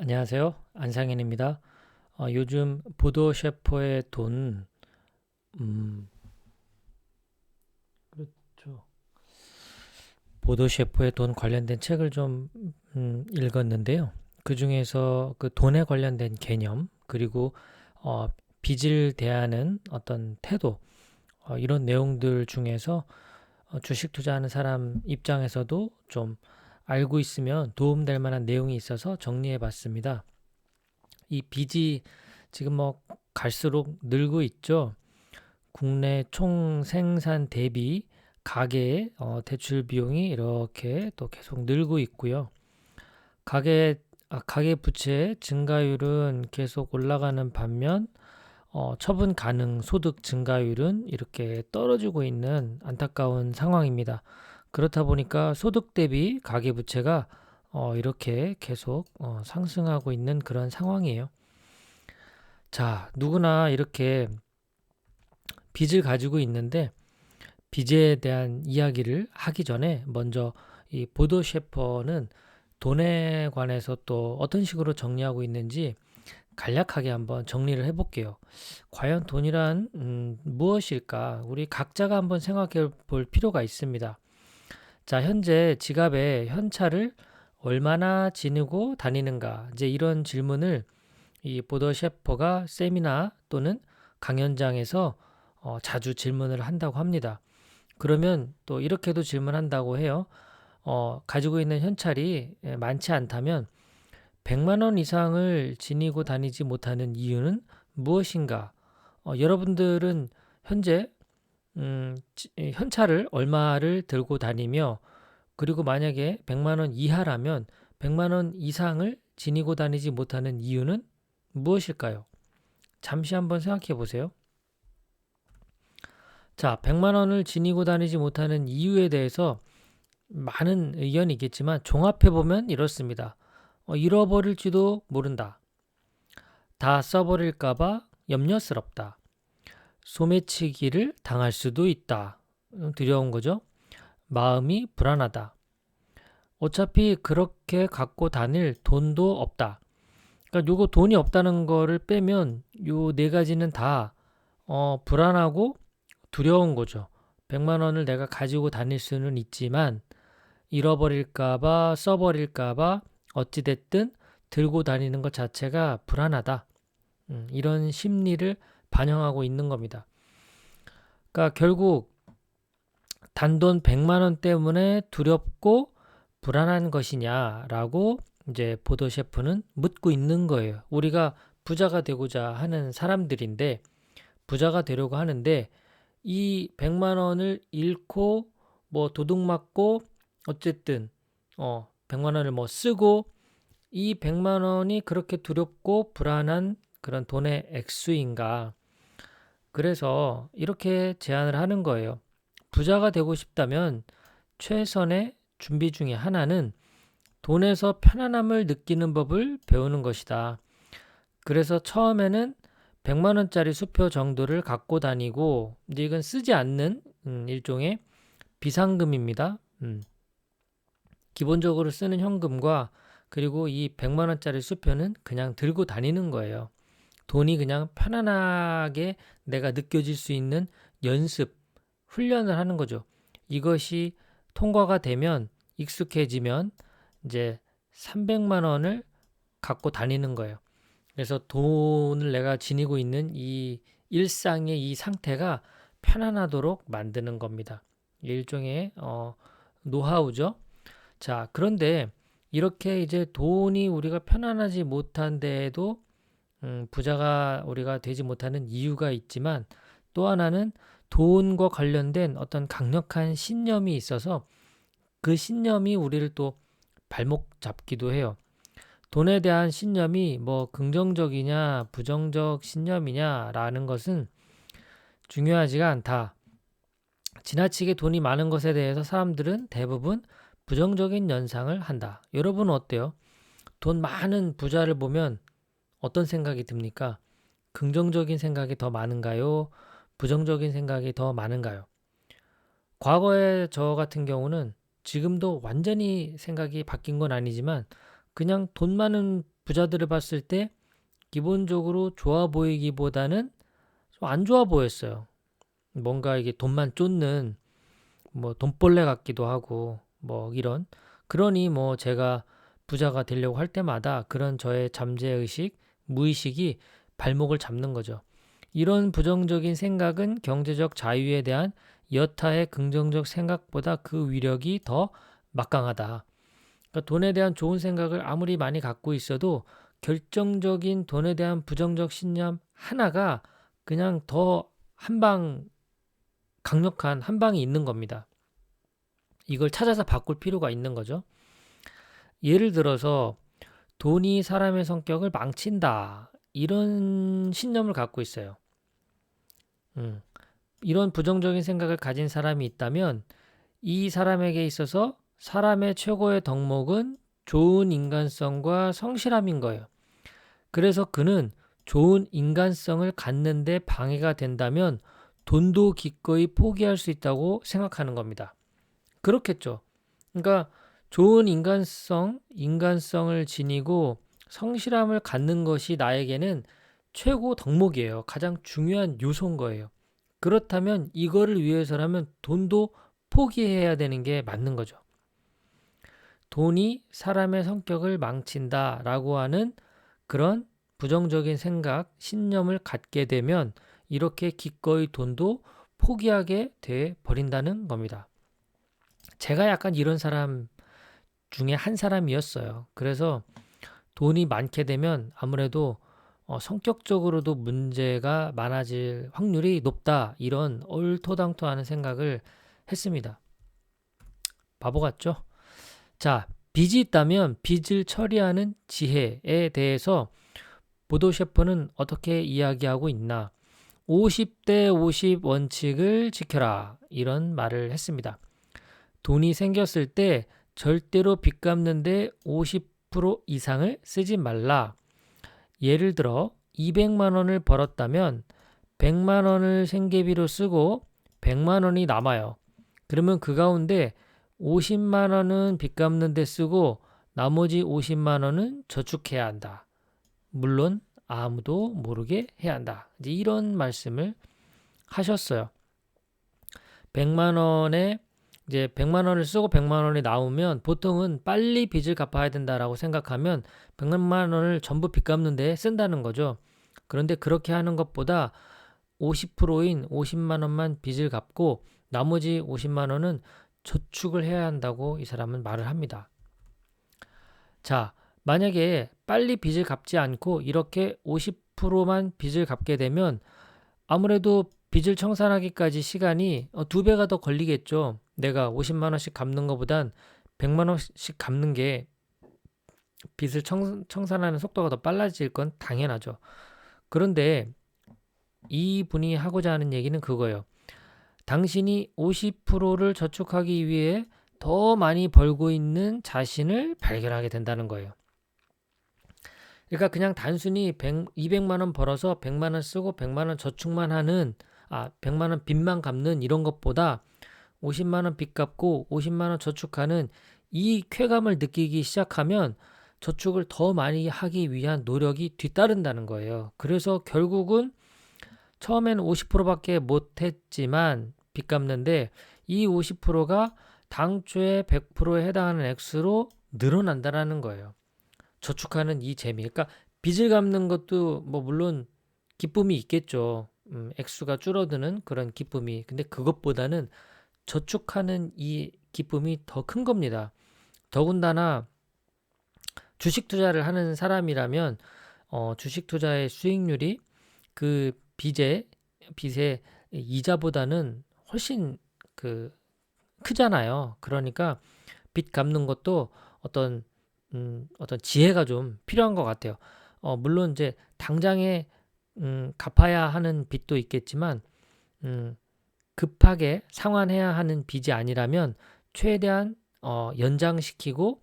안녕하세요. 안상현입니다. 어, 요즘 보도 셰퍼의 돈, 음, 그렇죠. 보도 셰퍼의 돈 관련된 책을 좀 음, 읽었는데요. 그 중에서 그 돈에 관련된 개념, 그리고 어, 빚을 대하는 어떤 태도, 어, 이런 내용들 중에서 어, 주식 투자하는 사람 입장에서도 좀 알고 있으면 도움될 만한 내용이 있어서 정리해 봤습니다. 이 빚이 지금 뭐 갈수록 늘고 있죠. 국내 총 생산 대비 가계의 어, 대출 비용이 이렇게 또 계속 늘고 있고요. 가계 아, 가계 부채 증가율은 계속 올라가는 반면 어, 처분 가능 소득 증가율은 이렇게 떨어지고 있는 안타까운 상황입니다. 그렇다 보니까 소득 대비 가계 부채가 어, 이렇게 계속 어, 상승하고 있는 그런 상황이에요. 자, 누구나 이렇게 빚을 가지고 있는데 빚에 대한 이야기를 하기 전에 먼저 이 보도 셰퍼는 돈에 관해서 또 어떤 식으로 정리하고 있는지 간략하게 한번 정리를 해볼게요. 과연 돈이란 음, 무엇일까? 우리 각자가 한번 생각해 볼 필요가 있습니다. 자, 현재 지갑에 현찰을 얼마나 지니고 다니는가? 이제 이런 질문을 이 보더 셰퍼가 세미나 또는 강연장에서 어, 자주 질문을 한다고 합니다. 그러면 또 이렇게도 질문한다고 해요. 어, 가지고 있는 현찰이 예, 많지 않다면 100만 원 이상을 지니고 다니지 못하는 이유는 무엇인가? 어, 여러분들은 현재 음, 현찰을 얼마를 들고 다니며 그리고 만약에 100만 원 이하라면 100만 원 이상을 지니고 다니지 못하는 이유는 무엇일까요? 잠시 한번 생각해 보세요. 자, 100만 원을 지니고 다니지 못하는 이유에 대해서 많은 의견이 있겠지만 종합해 보면 이렇습니다. 어, 잃어버릴지도 모른다. 다 써버릴까봐 염려스럽다. 소매치기를 당할 수도 있다. 음, 두려운 거죠. 마음이 불안하다. 어차피 그렇게 갖고 다닐 돈도 없다. 그러니까 요거 돈이 없다는 거를 빼면 요 네 가지는 다 어, 불안하고 두려운 거죠. 100만 원을 내가 가지고 다닐 수는 있지만 잃어버릴까봐 써버릴까봐 어찌됐든 들고 다니는 것 자체가 불안하다. 음, 이런 심리를 반영하고 있는 겁니다. 그러니까 결국 단돈 100만 원 때문에 두렵고 불안한 것이냐라고 이제 보도 셰프는 묻고 있는 거예요. 우리가 부자가 되고자 하는 사람들인데 부자가 되려고 하는데 이 100만 원을 잃고 뭐 도둑 맞고 어쨌든 어 100만 원을 뭐 쓰고 이 100만 원이 그렇게 두렵고 불안한 그런 돈의 액수인가 그래서 이렇게 제안을 하는 거예요. 부자가 되고 싶다면 최선의 준비 중에 하나는 돈에서 편안함을 느끼는 법을 배우는 것이다. 그래서 처음에는 100만 원짜리 수표 정도를 갖고 다니고 이제 이건 쓰지 않는 음, 일종의 비상금입니다. 음. 기본적으로 쓰는 현금과 그리고 이 100만 원짜리 수표는 그냥 들고 다니는 거예요. 돈이 그냥 편안하게 내가 느껴질 수 있는 연습, 훈련을 하는 거죠. 이것이 통과가 되면 익숙해지면 이제 300만 원을 갖고 다니는 거예요. 그래서 돈을 내가 지니고 있는 이 일상의 이 상태가 편안하도록 만드는 겁니다. 일종의 어, 노하우죠. 자, 그런데 이렇게 이제 돈이 우리가 편안하지 못한 데에도 음, 부자가 우리가 되지 못하는 이유가 있지만 또 하나는 돈과 관련된 어떤 강력한 신념이 있어서 그 신념이 우리를 또 발목 잡기도 해요. 돈에 대한 신념이 뭐 긍정적이냐 부정적 신념이냐라는 것은 중요하지가 않다. 지나치게 돈이 많은 것에 대해서 사람들은 대부분 부정적인 연상을 한다. 여러분은 어때요? 돈 많은 부자를 보면 어떤 생각이 듭니까? 긍정적인 생각이 더 많은가요? 부정적인 생각이 더 많은가요? 과거에 저 같은 경우는 지금도 완전히 생각이 바뀐 건 아니지만 그냥 돈 많은 부자들을 봤을 때 기본적으로 좋아 보이기보다는 좀 안 좋아 보였어요. 뭔가 이게 돈만 쫓는 뭐 돈벌레 같기도 하고 뭐 이런 그러니 뭐 제가 부자가 되려고 할 때마다 그런 저의 잠재 의식, 무의식이 발목을 잡는 거죠. 이런 부정적인 생각은 경제적 자유에 대한 여타의 긍정적 생각보다 그 위력이 더 막강하다. 그러니까 돈에 대한 좋은 생각을 아무리 많이 갖고 있어도 결정적인 돈에 대한 부정적 신념 하나가 그냥 더 한 방 강력한 한 방이 있는 겁니다. 이걸 찾아서 바꿀 필요가 있는 거죠. 예를 들어서 돈이 사람의 성격을 망친다. 이런 신념을 갖고 있어요. 음, 이런 부정적인 생각을 가진 사람이 있다면 이 사람에게 있어서 사람의 최고의 덕목은 좋은 인간성과 성실함인 거예요. 그래서 그는 좋은 인간성을 갖는데 방해가 된다면 돈도 기꺼이 포기할 수 있다고 생각하는 겁니다. 그렇겠죠. 그러니까 좋은 인간성, 인간성을 지니고 성실함을 갖는 것이 나에게는 최고 덕목이에요. 가장 중요한 요소인 거예요. 그렇다면 이거를 위해서라면 돈도 포기해야 되는 게 맞는 거죠. 돈이 사람의 성격을 망친다 라고 하는 그런 부정적인 생각, 신념을 갖게 되면 이렇게 기꺼이 돈도 포기하게 돼 버린다는 겁니다. 제가 약간 이런 사람 중에 한 사람이었어요. 그래서 돈이 많게 되면 아무래도 어, 성격적으로도 문제가 많아질 확률이 높다. 이런 얼토당토하는 생각을 했습니다. 바보 같죠? 자, 빚이 있다면 빚을 처리하는 지혜에 대해서 보도 셰퍼는 어떻게 이야기하고 있나? 50대 50 원칙을 지켜라. 이런 말을 했습니다. 돈이 생겼을 때 절대로 빚 갚는데 50% 이상을 쓰지 말라. 예를 들어 200만 원을 벌었다면 100만 원을 생계비로 쓰고 100만 원이 남아요. 그러면 그 가운데 50만 원은 빚 갚는 데 쓰고 나머지 50만 원은 저축해야 한다. 물론 아무도 모르게 해야 한다. 이제 이런 말씀을 하셨어요. 100만 원에 이제 100만 원을 쓰고 100만 원이 나오면 보통은 빨리 빚을 갚아야 된다라고 생각하면 100만 원을 전부 빚 갚는 데 쓴다는 거죠. 그런데 그렇게 하는 것보다 50%인 50만 원만 빚을 갚고 나머지 50만 원은 저축을 해야 한다고 이 사람은 말을 합니다. 자, 만약에 빨리 빚을 갚지 않고 이렇게 50%만 빚을 갚게 되면 아무래도 빚을 청산하기까지 시간이 어, 두 배가 더 걸리겠죠. 내가 50만 원씩 갚는 것보단 100만 원씩 갚는 게 빚을 청, 청산하는 속도가 더 빨라질 건 당연하죠. 그런데 이 분이 하고자 하는 얘기는 그거예요. 당신이 50%를 저축하기 위해 더 많이 벌고 있는 자신을 발견하게 된다는 거예요. 그러니까 그냥 단순히 100, 200만 원 벌어서 100만 원 쓰고 100만 원 저축만 하는 아 100만 원 빚만 갚는 이런 것보다 50만 원 빚 갚고 50만 원 저축하는 이 쾌감을 느끼기 시작하면 저축을 더 많이 하기 위한 노력이 뒤따른다는 거예요. 그래서 결국은 처음에는 50%밖에 못 했지만 빚 갚는데 이 50%가 당초에 100%에 해당하는 액수로 늘어난다라는 거예요. 저축하는 이 재미. 그러니까 빚을 갚는 것도 뭐 물론 기쁨이 있겠죠. 음, 액수가 줄어드는 그런 기쁨이. 근데 그것보다는 저축하는 이 기쁨이 더 큰 겁니다. 더군다나 주식 투자를 하는 사람이라면 어, 주식 투자의 수익률이 그 빚의 빚의 이자보다는 훨씬 그 크잖아요. 그러니까 빚 갚는 것도 어떤 음, 어떤 지혜가 좀 필요한 것 같아요. 어, 물론 이제 당장에 음, 갚아야 하는 빚도 있겠지만 음, 급하게 상환해야 하는 빚이 아니라면 최대한 어, 연장시키고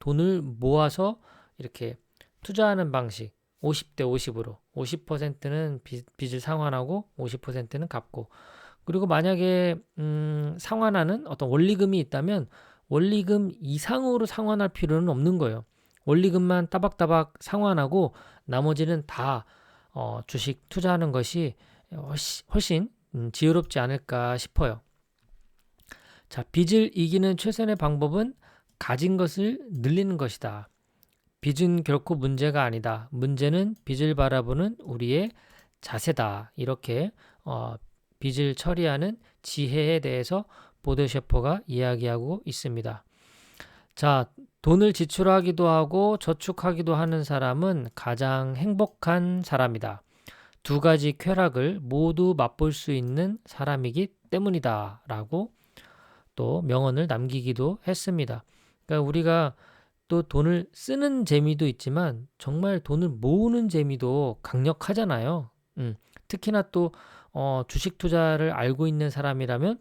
돈을 모아서 이렇게 투자하는 방식 50대 50으로 50%는 빚, 빚을 상환하고 50%는 갚고 그리고 만약에 음, 상환하는 어떤 원리금이 있다면 원리금 이상으로 상환할 필요는 없는 거예요. 원리금만 따박따박 상환하고 나머지는 다 어, 주식 투자하는 것이 훨씬, 훨씬 음, 지혜롭지 않을까 싶어요. 자, 빚을 이기는 최선의 방법은 가진 것을 늘리는 것이다. 빚은 결코 문제가 아니다. 문제는 빚을 바라보는 우리의 자세다. 이렇게 어, 빚을 처리하는 지혜에 대해서 보드 셰퍼가 이야기하고 있습니다. 자, 돈을 지출하기도 하고 저축하기도 하는 사람은 가장 행복한 사람이다. 두 가지 쾌락을 모두 맛볼 수 있는 사람이기 때문이다. 라고 또 명언을 남기기도 했습니다. 그러니까 우리가 또 돈을 쓰는 재미도 있지만 정말 돈을 모으는 재미도 강력하잖아요. 음, 특히나 또 어, 주식 투자를 알고 있는 사람이라면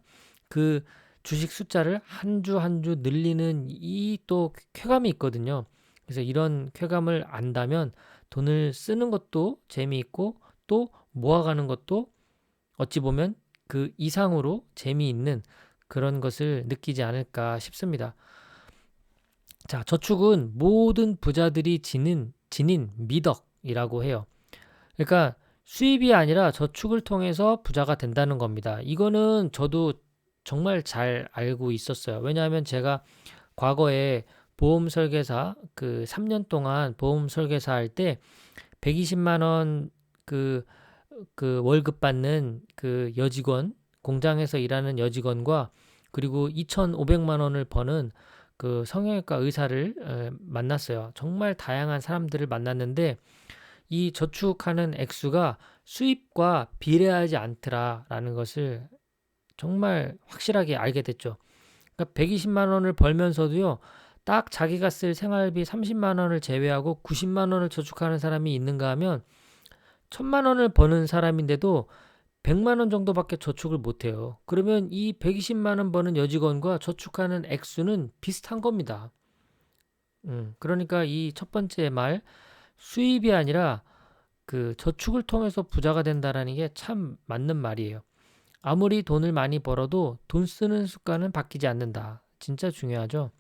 그 주식 숫자를 한 주 한 주 늘리는 이 또 쾌감이 있거든요. 그래서 이런 쾌감을 안다면 돈을 쓰는 것도 재미있고 또 모아가는 것도 어찌 보면 그 이상으로 재미있는 그런 것을 느끼지 않을까 싶습니다. 자, 저축은 모든 부자들이 지닌, 지닌 미덕이라고 해요. 그러니까 수입이 아니라 저축을 통해서 부자가 된다는 겁니다. 이거는 저도 정말 잘 알고 있었어요. 왜냐하면 제가 과거에 보험 설계사 그 3년 동안 보험 설계사 할 때 120만 원 그 그 월급 받는 그 여직원 공장에서 일하는 여직원과 그리고 2,500만 원을 버는 그 성형외과 의사를 만났어요. 정말 다양한 사람들을 만났는데 이 저축하는 액수가 수입과 비례하지 않더라라는 것을 정말 확실하게 알게 됐죠. 그러니까 120만 원을 벌면서도요. 딱 자기가 쓸 생활비 30만 원을 제외하고 90만 원을 저축하는 사람이 있는가 하면 1000만 원을 버는 사람인데도 100만 원 정도밖에 저축을 못 해요. 그러면 이 120만 원 버는 여직원과 저축하는 액수는 비슷한 겁니다. 음, 그러니까 이 첫 번째 말 수입이 아니라 그 저축을 통해서 부자가 된다라는 게 참 맞는 말이에요. 아무리 돈을 많이 벌어도 돈 쓰는 습관은 바뀌지 않는다. 진짜 중요하죠.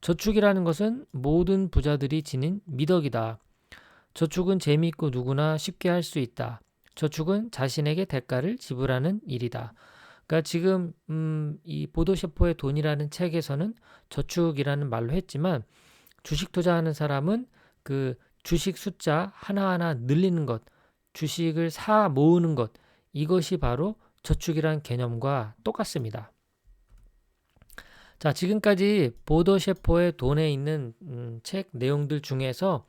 저축이라는 것은 모든 부자들이 지닌 미덕이다. 저축은 재미있고 누구나 쉽게 할 수 있다. 저축은 자신에게 대가를 지불하는 일이다. 그러니까 지금 음, 이 보도 셰퍼의 돈이라는 책에서는 저축이라는 말로 했지만 주식 투자하는 사람은 그 주식 숫자 하나하나 늘리는 것, 주식을 사 모으는 것, 이것이 바로 저축이란 개념과 똑같습니다. 자, 지금까지 보더 셰퍼의 돈에 있는 음, 책 내용들 중에서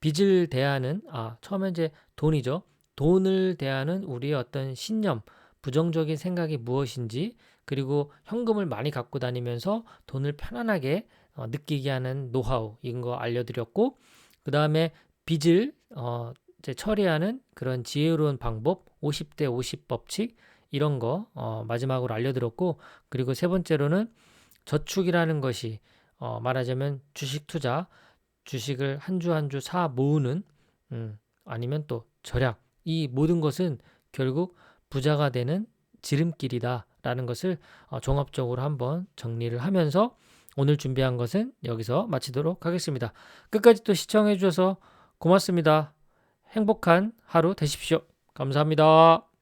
빚을 대하는 아, 처음에 이제 돈이죠. 돈을 대하는 우리의 어떤 신념, 부정적인 생각이 무엇인지, 그리고 현금을 많이 갖고 다니면서 돈을 편안하게 어, 느끼게 하는 노하우 이런 거 알려드렸고, 그 다음에 빚을 어, 이제 처리하는 그런 지혜로운 방법, 50대 50 법칙 이런 거 어, 마지막으로 알려드렸고, 그리고 세 번째로는 저축이라는 것이 어, 말하자면 주식 투자, 주식을 한 주 한 주 사 모으는 음, 아니면 또 절약 이 모든 것은 결국 부자가 되는 지름길이다라는 것을 어, 종합적으로 한번 정리를 하면서 오늘 준비한 것은 여기서 마치도록 하겠습니다. 끝까지 또 시청해 주셔서 고맙습니다. 행복한 하루 되십시오. 감사합니다.